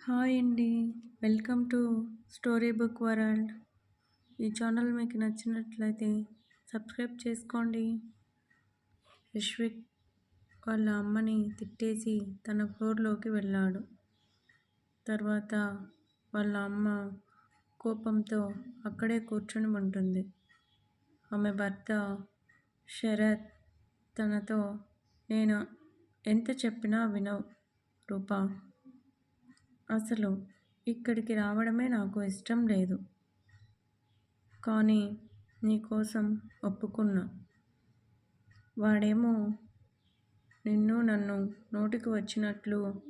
Hi అండి. Welcome to story book world. ఈ channel మీకు నచ్చినట్లయితే సబ్స్క్రైబ్ చేసుకోండి. విశ్విక్ వాళ్ళ అమ్మని తిట్టేసి తన ఫ్లోర్లోకి వెళ్ళాడు. తర్వాత వాళ్ళ అమ్మ కోపంతో అక్కడే కూర్చొని ఉంటుంది. ఆమె భర్త శరత్ తనతో నేను ఎంత చెప్పినా వినవు రూపా. అసలు ఇక్కడికి రావడమే నాకు ఇష్టం లేదు. కానీ నీకోసం ఒప్పుకున్నా. వాడేమో నిన్ను నన్ను నోటికి వచ్చినట్లు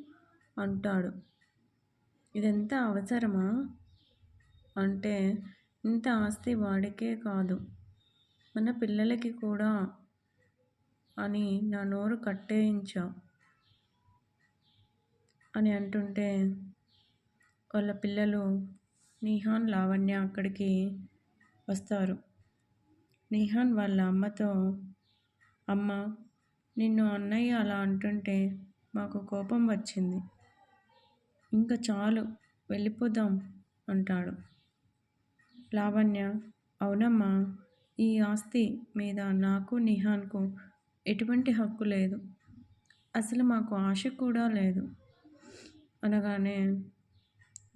అంటాడు. ఇదెంత అవసరమా? అంటే ఇంత ఆస్తి వాడికే కాదు. మన పిల్లలకి కూడా అని నా నోరు కట్టేయించా అని అంటుంటే వాళ్ళ పిల్లలు నిహాన్ లావణ్య అక్కడికి వస్తారు. నిహాన్ వాళ్ళ అమ్మతో అమ్మ నిన్ను అన్నయ్య అలా అంటుంటే మాకు కోపం వచ్చింది. ఇంకా చాలు వెళ్ళిపోదాం అంటాడు. లావణ్య అవునమ్మా ఈ ఆస్తి మీద నాకు నిహాన్కు ఎటువంటి హక్కు లేదు. అసలు మాకు ఆశ కూడా లేదు. అనగానే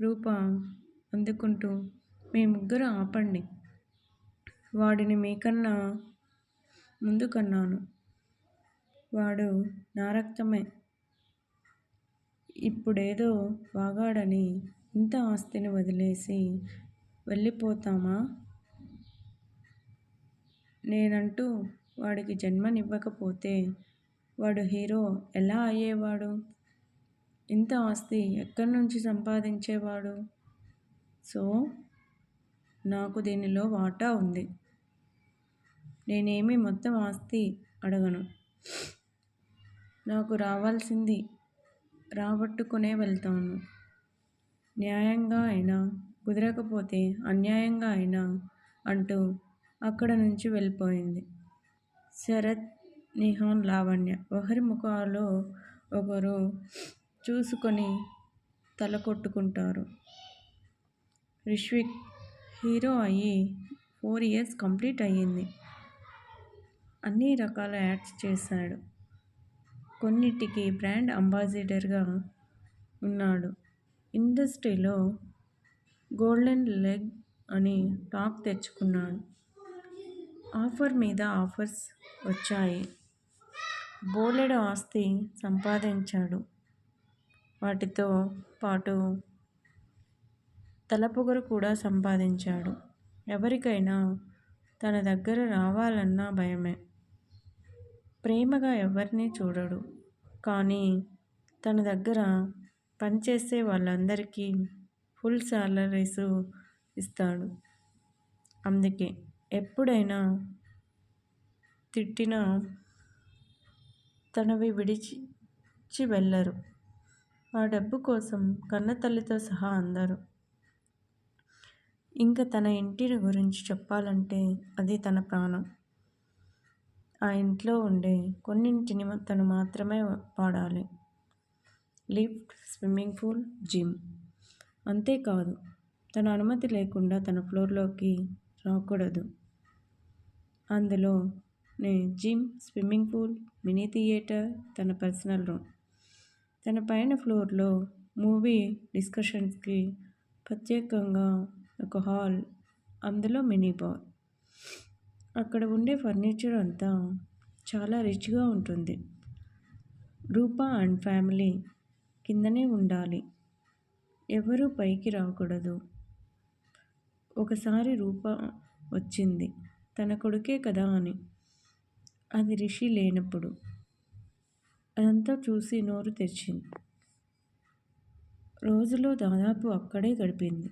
రూప అందుకుంటూ మీ ముగ్గురు ఆపండి. వాడిని మీకన్నా ముందు కన్నాను వాడు నా రక్తమే. ఇప్పుడేదో వాగాడని ఇంత ఆస్తిని వదిలేసి వెళ్ళిపోతామా? నేనంటూ వాడికి జన్మనివ్వకపోతే వాడు హీరో ఎలా అయ్యేవాడు? ఇంత ఆస్తి ఎక్కడి నుంచి సంపాదించేవాడు? సో నాకు దీనిలో వాటా ఉంది. నేనేమి మొత్తం ఆస్తి అడగను. నాకు రావాల్సింది రాబట్టుకునే వెళ్తాను. న్యాయంగా అయినా కుదరకపోతే అన్యాయంగా అయినా అంటూ అక్కడ నుంచి వెళ్ళిపోయింది. శరత్ నిహాన్ లావణ్య. ఒకరి ముఖాలో ఒకరు చూసుకొని తల కొట్టుకుంటారు. రిష్విక్ హీరో అయ్యి ఫోర్ ఇయర్స్ కంప్లీట్ అయ్యింది. అన్ని రకాల యాడ్స్ చేశాడు. కొన్నిటికి బ్రాండ్ అంబాసిడర్గా ఉన్నాడు. ఇండస్ట్రీలో గోల్డెన్ లెగ్ అని టాక్ తెచ్చుకున్నాడు. ఆఫర్ మీద ఆఫర్స్ వచ్చాయి. బోలెడు ఆస్తి సంపాదించాడు. వాటితో పాటు తలపొగరు కూడా సంపాదించాడు. ఎవరికైనా తన దగ్గర రావాలన్నా భయమే. ప్రేమగా ఎవరిని చూడడు. కానీ తన దగ్గర పనిచేసే వాళ్ళందరికీ ఫుల్ సాలరీస్ ఇస్తాడు. అందుకే ఎప్పుడైనా తిట్టినా తనవి విడిచి వెళ్ళరు. ఆ డబ్బు కోసం కన్నతల్లితో సహా అందరూ. ఇంకా తన ఇంటిని గురించి చెప్పాలంటే అది తన ప్రాణం. ఆ ఇంట్లో ఉండే కొన్నింటిని తను మాత్రమే వాడాలి. Lift swimming pool gym. అంతేకాదు తన అనుమతి లేకుండా తన ఫ్లోర్లోకి రాకూడదు. అందులో నే gym swimming pool mini theatre తన పర్సనల్ రూమ్. తన పైన ఫ్లోర్లో మూవీ డిస్కషన్స్కి ప్రత్యేకంగా ఒక హాల్ అందులో మినీ బార్. అక్కడ ఉండే ఫర్నిచర్ అంతా చాలా రిచ్గా ఉంటుంది. రూపా అండ్ ఫ్యామిలీ కిందనే ఉండాలి. ఎవరూ పైకి రాకూడదు. ఒకసారి రూప వచ్చింది తన కొడుకే కదా అని. అది రిషి లేనప్పుడు. అదంతా చూసి నోరు తెరిచింది. రోజులో దాదాపు అక్కడే గడిపింది.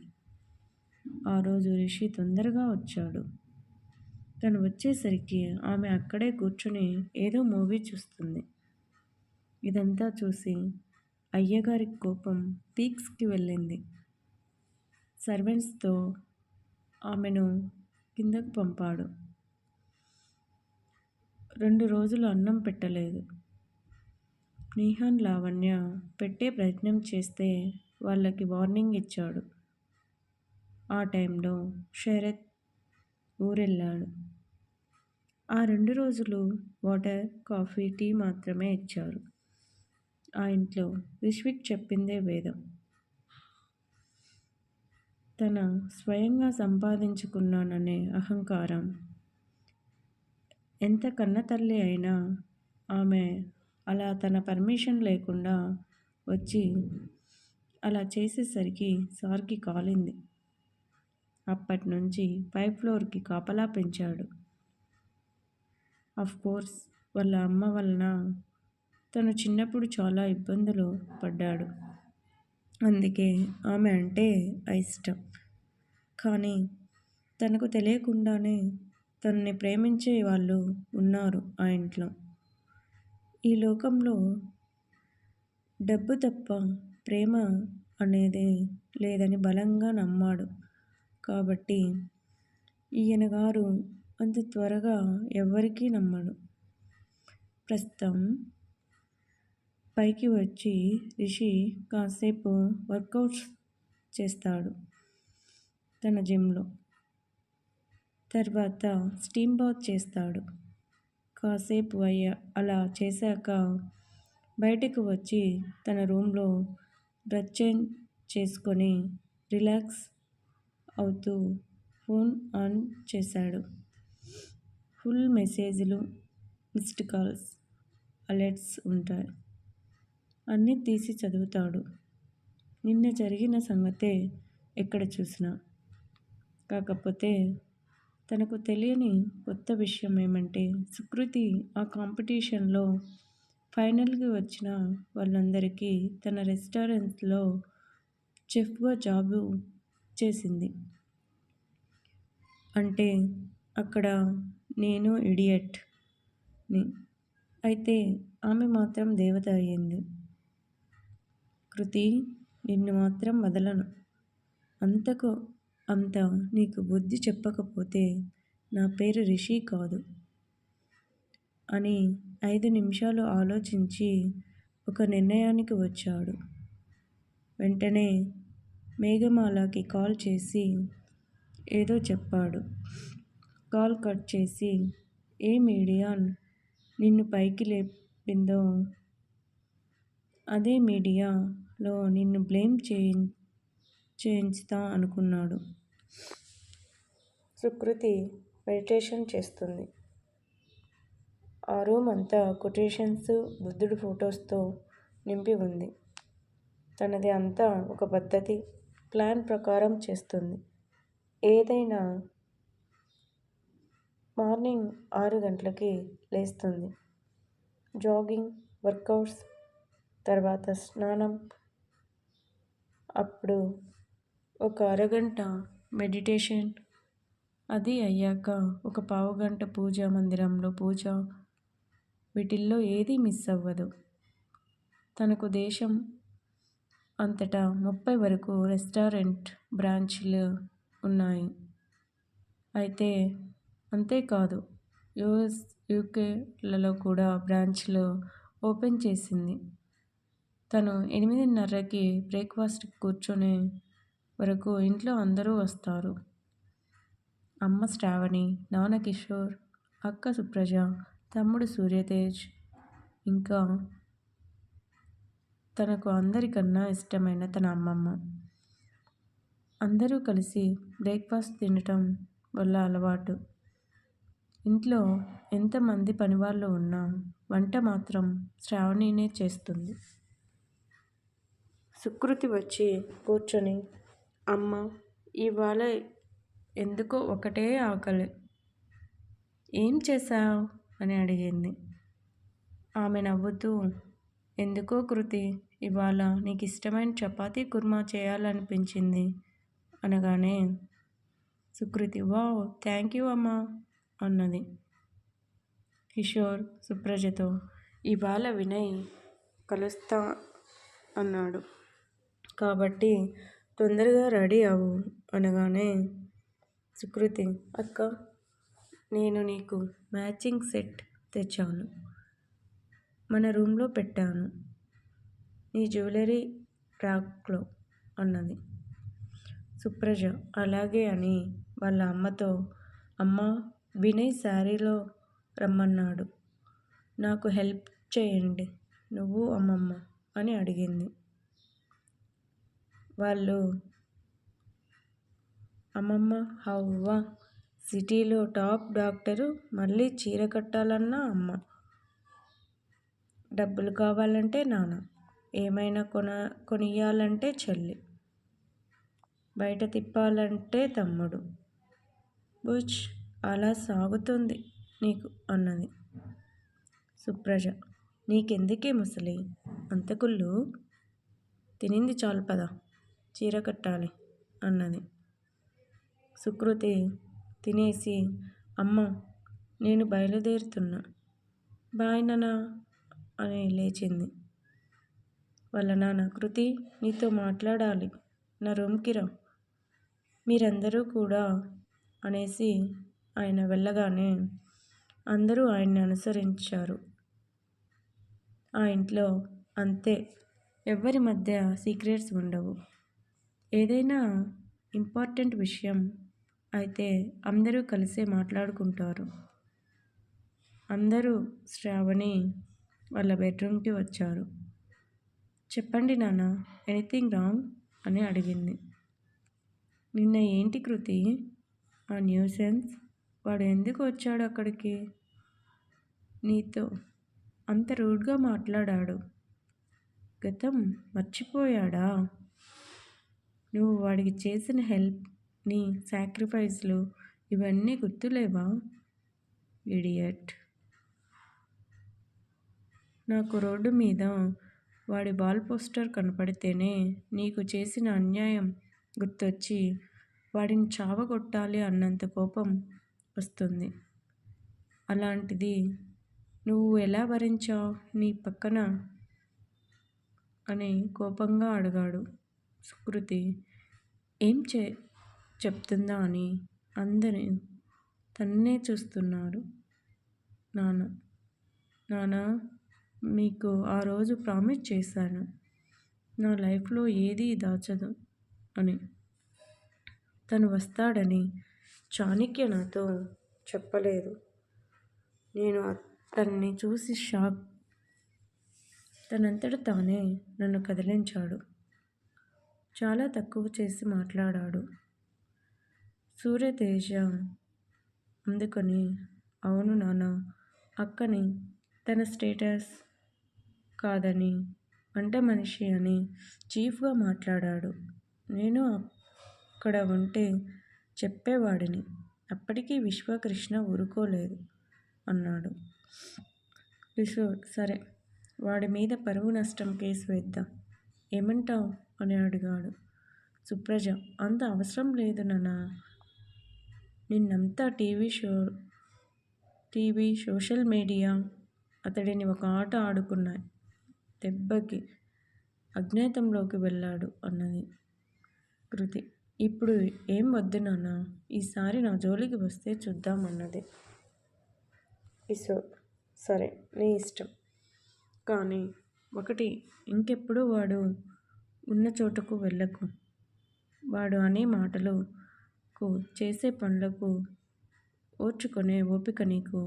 ఆ రోజు రిషి తొందరగా వచ్చాడు. తను వచ్చేసరికి ఆమె అక్కడే కూర్చుని ఏదో మూవీ చూస్తుంది. ఇదంతా చూసి అయ్యగారి కోపం పీక్స్కి వెళ్ళింది. సర్వెంట్స్తో ఆమెను కిందకు పంపాడు. రెండు రోజులు అన్నం పెట్టలేదు. నిహాన్ లావణ్య పెట్టే ప్రయత్నం చేస్తే వాళ్ళకి వార్నింగ్ ఇచ్చాడు. ఆ టైంలో శరత్ ఊరెళ్ళాడు. ఆ రెండు రోజులు వాటర్ కాఫీ టీ మాత్రమే ఇచ్చారు. ఆ ఇంట్లో రిష్విక్ చెప్పిందే వేదం. తన స్వయంగా సంపాదించుకున్నాననే అహంకారం. ఎంత కన్నతల్లి అయినా ఆమె అలా తన పర్మిషన్ లేకుండా వచ్చి అలా చేసేసరికి సార్కి కాలింది. అప్పటి నుంచి పై ఫ్లోర్కి కాపలా పెంచాడు. కోర్స్ వాళ్ళ అమ్మ వలన తను చిన్నప్పుడు చాలా ఇబ్బందులు పడ్డాడు. అందుకే ఆమె అంటే ఇష్టం. కానీ తనకు తెలియకుండానే తనని ప్రేమించే వాళ్ళు ఉన్నారు ఆ ఇంట్లో. ఈ లోకంలో డబ్బు తప్ప ప్రేమ అనేది లేదని బలంగా నమ్మాడు. కాబట్టి ఈయన గారు అంత త్వరగా ఎవరికీ నమ్మడు. ప్రస్తుతం పైకి వచ్చి రిషి కాసేపు వర్కౌట్స్ చేస్తాడు తన జిమ్లో. తర్వాత స్టీమ్ బాత్ చేస్తాడు. కాసేపు అయ్యా అలా చేశాక బయటకు వచ్చి తన రూమ్లో డ్రెస్ చేంజ్ చేసుకొని రిలాక్స్ అవుతూ ఫోన్ ఆన్ చేశాడు. ఫుల్ మెసేజ్లు మిస్డ్ కాల్స్ అలర్ట్స్ ఉంటాయి. అన్నీ తీసి చదువుతాడు. నిన్న జరిగిన సంగతే ఎక్కడ చూసినా. కాకపోతే తనకు తెలియని కొత్త విషయం ఏమంటే సుకృతి ఆ కాంపిటీషన్లో ఫైనల్కి వచ్చిన వాళ్ళందరికీ తన రెస్టారెంట్లో చెఫ్గా జాబు చేసింది. అంటే అక్కడ నేను ఇడియట్ని అయితే ఆమె మాత్రం దేవత అయ్యింది. కృతి నిన్ను మాత్రం వదలను. అంతకు అంత నీకు బుద్ధి చెప్పకపోతే నా పేరు రిషి కాదు అని ఐదు నిమిషాలు ఆలోచించి ఒక నిర్ణయానికి వచ్చాడు. వెంటనే మేఘమాలకి కాల్ చేసి ఏదో చెప్పాడు. కాల్ కట్ చేసి ఏ మీడియా నిన్ను పైకి లేపిందో అదే మీడియాలో నిన్ను బ్లేమ్ చేయి చేయించుతా అనుకున్నాడు. సుకృతి మెడిటేషన్ చేస్తుంది. ఆ రూమ్ అంతా కొటేషన్స్ బుద్ధుడి ఫొటోస్తో నింపి ఉంది. తనది అంతా ఒక పద్ధతి ప్లాన్ ప్రకారం చేస్తుంది. ఏదైనా మార్నింగ్ ఆరు గంటలకి లేస్తుంది. జాగింగ్ వర్కౌట్స్ తర్వాత స్నానం. అప్పుడు ఒక అరగంట మెడిటేషన్. అది అయ్యాక ఒక పావుగంట పూజ మందిరంలో పూజ. వీటిల్లో ఏది మిస్ అవ్వదు. తనకు దేశం అంతటా ముప్పై వరకు రెస్టారెంట్ బ్రాంచ్లు ఉన్నాయి. అయితే అంతేకాదు యుఎస్ యూకేలలో కూడా బ్రాంచ్లు ఓపెన్ చేసింది. తను ఎనిమిదిన్నరకి బ్రేక్ఫాస్ట్ కూర్చొనే వరకు ఇంట్లో అందరూ వస్తారు. అమ్మ శ్రావణి నాన్న కిషోర్ అక్క సుప్రజ తమ్ముడు సూర్యతేజ్. ఇంకా తనకు అందరికన్నా ఇష్టమైన తన అమ్మమ్మ. అందరూ కలిసి బ్రేక్ఫాస్ట్ తినటం వల్ల అలవాటు. ఇంట్లో ఎంతమంది పనివాళ్ళు ఉన్నా వంట మాత్రం శ్రావణినే చేస్తుంది. సుకృతి వచ్చి కూర్చొని అమ్మ ఇవాళ ఎందుకో ఒకటే ఆకలి. ఏం చేశావు? అని అడిగింది. ఆమె నవ్వుతూ ఎందుకో కృతి ఇవాళ నీకు ఇష్టమైన చపాతీ కుర్మా చేయాలనిపించింది అనగానే సుకృతి వావ్ థ్యాంక్ యూ అమ్మా అన్నది. కిషోర్ సుప్రజతో ఇవాళ వినయ్ కలుస్తా అన్నాడు. కాబట్టి తొందరగా రెడీ అవ్వు అనగానే సుకృతి అక్క నేను నీకు మ్యాచింగ్ సెట్ తెచ్చాను. మన రూమ్లో పెట్టాను. నీ జ్యువెలరీ ర్యాక్లో అన్నది. సుప్రజ అలాగే అని వాళ్ళ అమ్మతో అమ్మ వినయ్ శారీలో రమ్మన్నాడు. నాకు హెల్ప్ చేయండి. నువ్వు అమ్మమ్మ అని అడిగింది. వాళ్ళు అమ్మమ్మ హవ్వ సిటీలో టాప్ డాక్టరు మళ్ళీ చీర కట్టాలన్నా అమ్మ. డబ్బులు కావాలంటే నాన్న. ఏమైనా కొన కొనియాలంటే చెల్లి. బయట తిప్పాలంటే తమ్ముడు. బుచ్ అలా సాగుతుంది నీకు అన్నది సుప్రజ. నీకెందుకే ముసలి? అంతకుళ్ళు తినింది చాలు పద. చీర కట్టాలి అన్నది. సుకృతి తినేసి అమ్మ నేను బయలుదేరుతున్నా. బాయ్ నానా అని లేచింది. వాళ్ళ నాన్న కృతి నీతో మాట్లాడాలి. నా రూమ్కి రా. మీరందరూ కూడా అనేసి ఆయన వెళ్ళగానే అందరూ ఆయన్ని అనుసరించారు. ఆ ఇంట్లో అంతే. ఎవ్వరి మధ్య సీక్రెట్స్ ఉండవు. ఏదైనా ఇంపార్టెంట్ విషయం అయితే అందరూ కలిసే మాట్లాడుకుంటారు. అందరూ శ్రావణి వాళ్ళ బెడ్రూమ్కి వచ్చారు. చెప్పండి నాన్న ఎనీథింగ్ రాంగ్? అని అడిగింది. నిన్న ఏంటి కృతి? ఆ న్యూసెన్స్? వాడు ఎందుకు వచ్చాడు అక్కడికి? నీతో అంత రూడ్గా మాట్లాడాడు. గతం మర్చిపోయాడా? నువ్వు వాడికి చేసిన హెల్ప్ నీ సాక్రిఫైస్లు ఇవన్నీ గుర్తులేవా? ఇడియట్. నాకు రోడ్డు మీద వాడి బాల్ పోస్టర్ కనపడితేనే నీకు చేసిన అన్యాయం గుర్తొచ్చి వాడిని చావగొట్టాలి అన్నంత కోపం వస్తుంది. అలాంటిది నువ్వు ఎలా భరించావు నీ పక్కన? అని కోపంగా అడిగాడు. సుకృతి ఏం చే చెప్తుందా అని అందరి తన్నే చూస్తున్నారు. నాన్న నాన్న మీకు ఆ రోజు ప్రామిస్ చేశాను. నా లైఫ్లో ఏదీ దాచదు అని. తను వస్తాడని చాణక్య నాతో చెప్పలేదు. నేను అతన్ని చూసి షాక్. తనంతట తానే నన్ను కదిలించాడు. చాలా తక్కువ చేసి మాట్లాడాడు. సూర్యతేజ అందుకని అవును నాన్న అక్కని తన స్టేటస్ కాదని వంట మనిషి అని చీఫ్గా మాట్లాడాడు. నేను అక్కడ ఉంటే చెప్పేవాడిని. అప్పటికీ విశ్వకృష్ణ ఊరుకోలేదు అన్నాడు. కిషోర్ సరే వాడి మీద పరువు నష్టం కేసు వేద్దాం. ఏమంటావు? అని అడిగాడు. సుప్రజ అంత అవసరం లేదు నాన్న. నిన్నంతా TV show TV social media అతడిని ఒక ఆట ఆడుకున్నాయి. దెబ్బకి అజ్ఞాతంలోకి వెళ్ళాడు అన్నది కృతి. ఇప్పుడు ఏం వద్దు నాన్న ఈసారి నా జోలికి వస్తే చూద్దామన్నది ఇసో సరే నీ ఇష్టం. కానీ ఒకటి ఇంకెప్పుడు వాడు ఉన్న చోటకు వెళ్ళకు. వాడు అనే మాటలకు చేసే పనులకు ఓర్చుకునే ఓపిక నీకు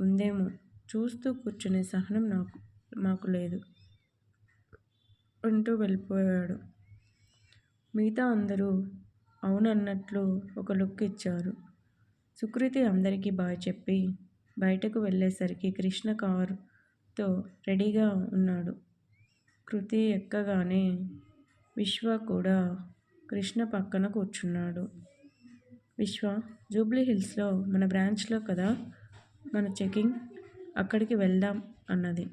ఉందేమో. చూస్తూ కూర్చునే సహనం నాకు మాకు లేదు అంటూ వెళ్ళిపోయాడు. మిగతా అందరూ అవునన్నట్లు ఒక లుక్ ఇచ్చారు. సుకృతి అందరికీ బాయ్ చెప్పి బయటకు వెళ్ళేసరికి కృష్ణ కారుతో రెడీగా ఉన్నాడు. కృతి ఎక్కగానే విశ్వ కూడా కృష్ణ పక్కన కూర్చున్నాడు. విశ్వ జూబ్లీ హిల్స్లో మన బ్రాంచ్లో కదా? మన చెకింగ్ అక్కడికి వెళ్దాం అన్నది.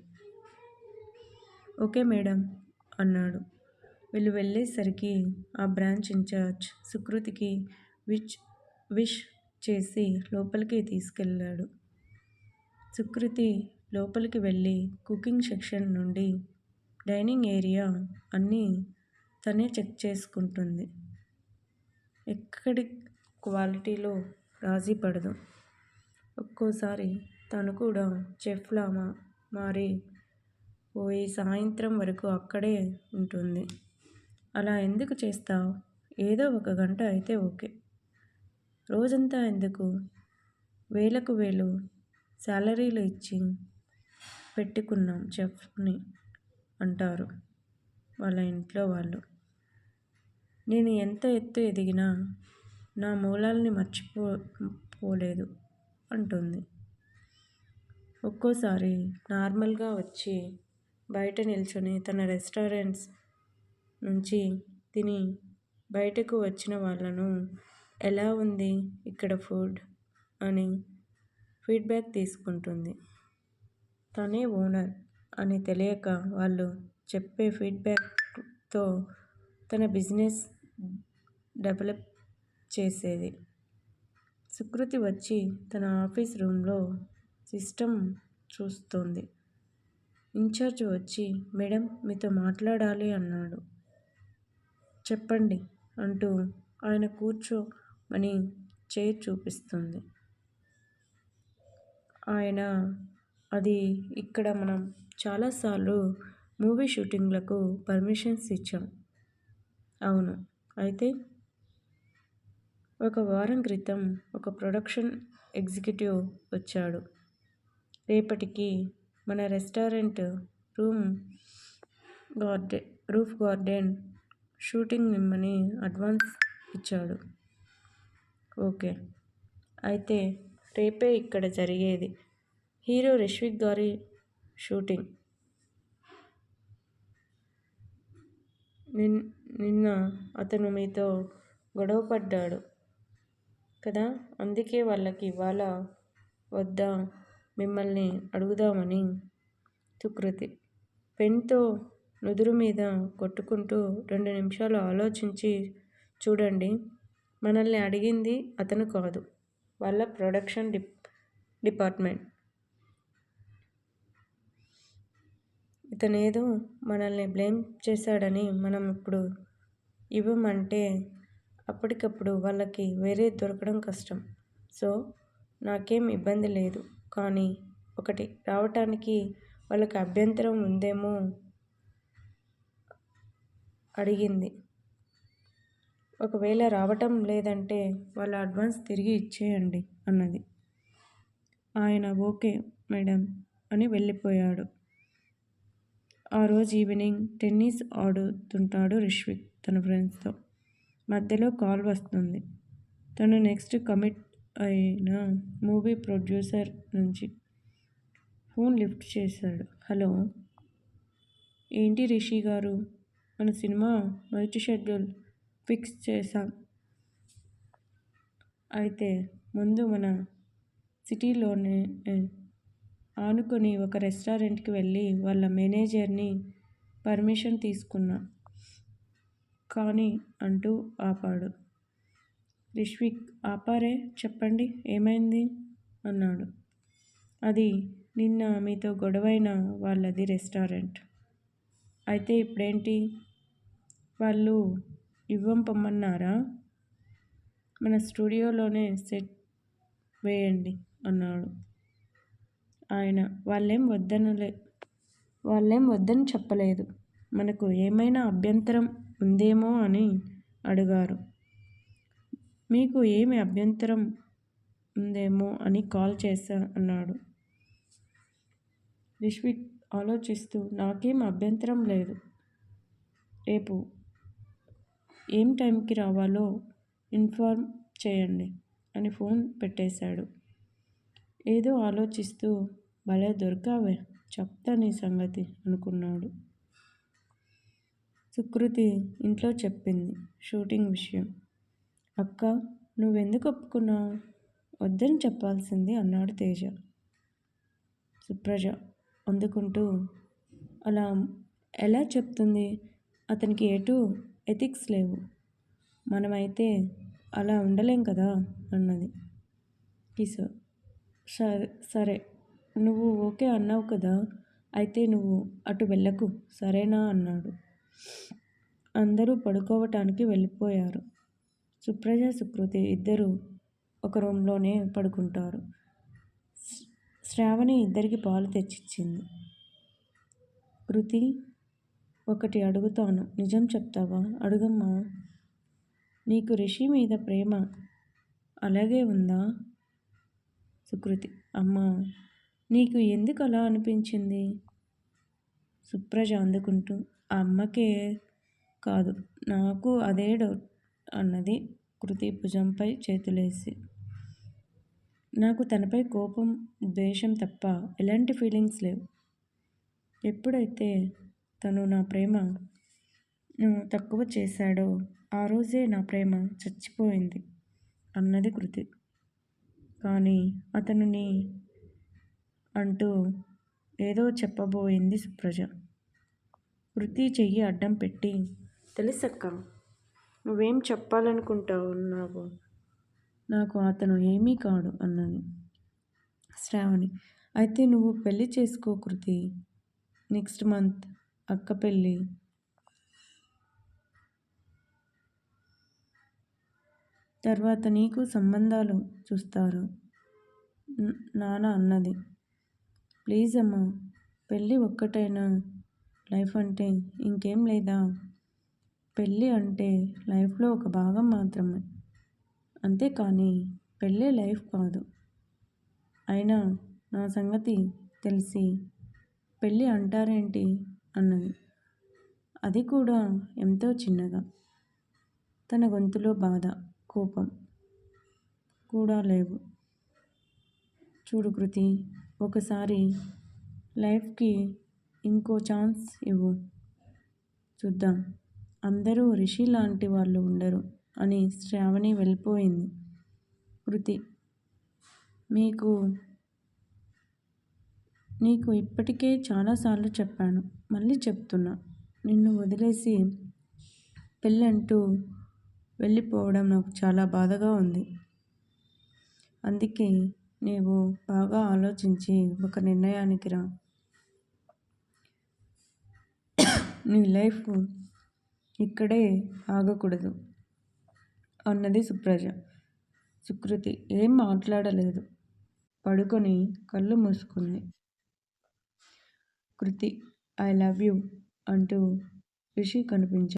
ఓకే మేడం అన్నాడు. వీళ్ళు వెళ్ళేసరికి ఆ బ్రాంచ్ ఇన్ఛార్జ్ సుకృతికి విచ్ విష్ చేసి లోపలికి తీసుకెళ్ళాడు. సుకృతి లోపలికి వెళ్ళి కుకింగ్ సెక్షన్ నుండి డైనింగ్ ఏరియా అన్నీ తనే చెక్ చేసుకుంటుంది. ఎక్కడి క్వాలిటీలో రాజీ పడదు. ఒక్కోసారి తను కూడా చెఫ్లా మా మారి పోయి సాయంత్రం వరకు అక్కడే ఉంటుంది. అలా ఎందుకు చేస్తావు? ఏదో ఒక గంట అయితే ఓకే. రోజంతా ఎందుకు? వేలకు వేలు శాలరీలు ఇచ్చి పెట్టుకున్నాం చెఫ్ని. అంటారు వాళ్ళ ఇంట్లో వాళ్ళు. నేను ఎంత ఎత్తు ఎదిగినా నా మూలాల్ని మర్చిపో పోలేదు అంటుంది. ఒక్కోసారి నార్మల్గా వచ్చి బయట నిల్చొని తన రెస్టారెంట్స్ నుంచి తిని బయటకు వచ్చిన వాళ్ళను ఎలా ఉంది ఇక్కడ ఫుడ్? అని ఫీడ్బ్యాక్ తీసుకుంటుంది. తనే ఓనర్. అని తెలియక వాళ్ళు చెప్పే ఫీడ్బ్యాక్తో తన బిజినెస్ డెవలప్ చేసేది. సుకృతి వచ్చి తన ఆఫీస్ రూమ్లో సిస్టమ్ చూస్తోంది. ఇన్ఛార్జ్ వచ్చి మేడం మీతో మాట్లాడాలి అన్నాడు. చెప్పండి అంటూ ఆయన కూర్చోమని చైర్ చూపిస్తుంది. ఆయన అది ఇక్కడ మనం చాలాసార్లు మూవీ షూటింగ్లకు పర్మిషన్స్ ఇచ్చాం. అవును. అయితే ఒక వారం క్రితం ఒక ప్రొడక్షన్ ఎగ్జిక్యూటివ్ వచ్చాడు. రేపటికి మన రెస్టారెంట్ రూమ్ గార్డె రూఫ్ గార్డెన్ షూటింగ్ మిమ్మని అడ్వాన్స్ ఇచ్చాడు. ఓకే. అయితే రేపే ఇక్కడ జరిగేది. హీరో రిష్విక్ గారి షూటింగ్. నిన్ నిన్న అతను మీతో గొడవపడ్డాడు కదా అందుకే వాళ్ళకి ఇవాళ వద్దా మిమ్మల్ని అడుగుదామని సుకృతి. పెన్తో నుదురు మీద కొట్టుకుంటూ రెండు నిమిషాలు ఆలోచించి చూడండి మనల్ని అడిగింది అతను కాదు వాళ్ళ ప్రొడక్షన్ డిప్ డిపార్ట్మెంట్. ఇతనేదో మనల్ని బ్లేమ్ చేశాడని మనం ఇప్పుడు ఇవ్వమంటే అప్పటికప్పుడు వాళ్ళకి వేరే దొరకడం కష్టం. సో నాకేం ఇబ్బంది లేదు. కానీ ఒకటి రావటానికి వాళ్ళకి అభ్యంతరం ఉందేమో అడిగింది. ఒకవేళ రావటం లేదంటే వాళ్ళ అడ్వాన్స్ తిరిగి ఇచ్చేయండి అన్నది. ఆయన ఓకే మేడం అని వెళ్ళిపోయాడు. ఆ రోజు ఈవినింగ్ టెన్నిస్ ఆడుతుంటాడు రిష్విక్ తన ఫ్రెండ్స్తో. మధ్యలో కాల్ వస్తుంది. తను నెక్స్ట్ కమిట్ అయిన మూవీ ప్రొడ్యూసర్ నుంచి ఫోన్ లిఫ్ట్ చేశాడు. హలో ఏంటి రిషి గారు? మన సినిమా మొదటి షెడ్యూల్ ఫిక్స్ చేశాం. అయితే ముందు మన సిటీలోనే ఆనుకొని ఒక రెస్టారెంట్కి వెళ్ళి వాళ్ళ మేనేజర్ని పర్మిషన్ తీసుకున్నా. కానీ అంటూ ఆపాడు. రిష్విక్ ఆపారే? చెప్పండి ఏమైంది? అన్నాడు. అది నిన్న మీతో గొడవైన వాళ్ళది రెస్టారెంట్. అయితే ఇప్పుడేంటి? వాళ్ళు ఇవ్వం పొమ్మన్నారా? మన స్టూడియోలోనే సెట్ వేయండి అన్నాడు. ఆయన వాళ్ళేం వద్దనలే. వాళ్ళేం వద్దని చెప్పలేదు. మనకు ఏమైనా అభ్యంతరం ఉందేమో అని అడిగారు. మీకు ఏమి అభ్యంతరం ఉందేమో అని కాల్ చేశా అన్నాడు. రిష్విక్ ఆలోచిస్తూ నాకేం అభ్యంతరం లేదు. రేపు ఏం టైంకి రావాలో ఇన్ఫార్మ్ చేయండి అని ఫోన్ పెట్టేశాడు. ఏదో ఆలోచిస్తూ భలే దొరికావే చెప్తా నీ సంగతి అనుకున్నాడు. సుకృతి ఇంట్లో చెప్పింది షూటింగ్ విషయం. అక్క నువ్వెందుకు ఒప్పుకున్నావు? వద్దని చెప్పాల్సింది అన్నాడు తేజ. సుప్రజ అందుకుంటూ అలా ఎలా చెప్తుంది? అతనికి ఎటు ఎథిక్స్ లేవు. మనమైతే అలా ఉండలేం కదా? అన్నది. కిషోర్ సరే సరే. నువ్వు ఓకే అన్నావు కదా అయితే నువ్వు అటు వెళ్ళకు సరేనా? అన్నాడు. అందరూ పడుకోవటానికి వెళ్ళిపోయారు. సుప్రజ సుకృతి ఇద్దరు ఒక రూమ్లోనే పడుకుంటారు. శ్రావణి ఇద్దరికి పాలు తెచ్చిచ్చింది. కృతి ఒకటి అడుగుతాను. నిజం చెప్తావా? అడుగమ్మా. నీకు రిషి మీద ప్రేమ అలాగే ఉందా? సుకృతి అమ్మా. నీకు ఎందుకు అలా అనిపించింది? సుప్రజ అందుకుంటూ ఆ అమ్మకే కాదు నాకు అదే డౌట్ అన్నది కృతి భుజంపై చేతులేసి. నాకు తనపై కోపం ద్వేషం తప్ప ఎలాంటి ఫీలింగ్స్ లేవు. ఎప్పుడైతే తను నా ప్రేమ తక్కువ చేశాడో ఆ రోజే నా ప్రేమ చచ్చిపోయింది అన్నది కృతి. కానీ అతనుని అంటూ ఏదో చెప్పబోయింది సుప్రజ. కృతి చెయ్యి అడ్డం పెట్టి తెలుసక్క నువ్వేం చెప్పాలనుకుంటున్నావు నాకు? అతను ఏమీ కాడు అన్నది శ్రావణి. అయితే నువ్వు పెళ్ళి చేసుకో కృతి. నెక్స్ట్ మంత్ అక్క పెళ్ళి. తర్వాత నీకు సంబంధాలు చూస్తారు. నాన్న అన్నది. ప్లీజ్ అమ్మా పెళ్ళి ఒక్కటైనా? లైఫ్ అంటే ఇంకేం లేదా? పెళ్ళి అంటే లైఫ్లో ఒక భాగం మాత్రమే. అంతేకాని పెళ్ళే లైఫ్ కాదు. అయినా నా సంగతి తెలిసి పెళ్ళి అంటారేంటి అన్నది. అది కూడా ఎంతో చిన్నగా. తన గొంతులో బాధ కోపం కూడా లేవు. చూడు కృతి ఒకసారి లైఫ్కి ఇంకో ఛాన్స్ ఇవ్వు. చూద్దాం. అందరూ రిషి లాంటి వాళ్ళు ఉండరు అని శ్రావణి వెళ్ళిపోయింది. కృతి మీకు నీకు ఇప్పటికే చాలాసార్లు చెప్పాను. మళ్ళీ చెప్తున్నా. నిన్ను వదిలేసి పెళ్ళంటూ వెళ్ళిపోవడం నాకు చాలా బాధగా ఉంది. అందుకే నీవు బాగా ఆలోచించి ఒక నిర్ణయానికి రా. నీ లైఫ్ ఇక్కడే ఆగకూడదు అన్నది సుప్రజ. సుకృతి ఏం మాట్లాడలేదు. పడుకొని కళ్ళు మూసుకుంది. కృతి ఐ లవ్ యూ అంటూ రిషి కనిపించాడు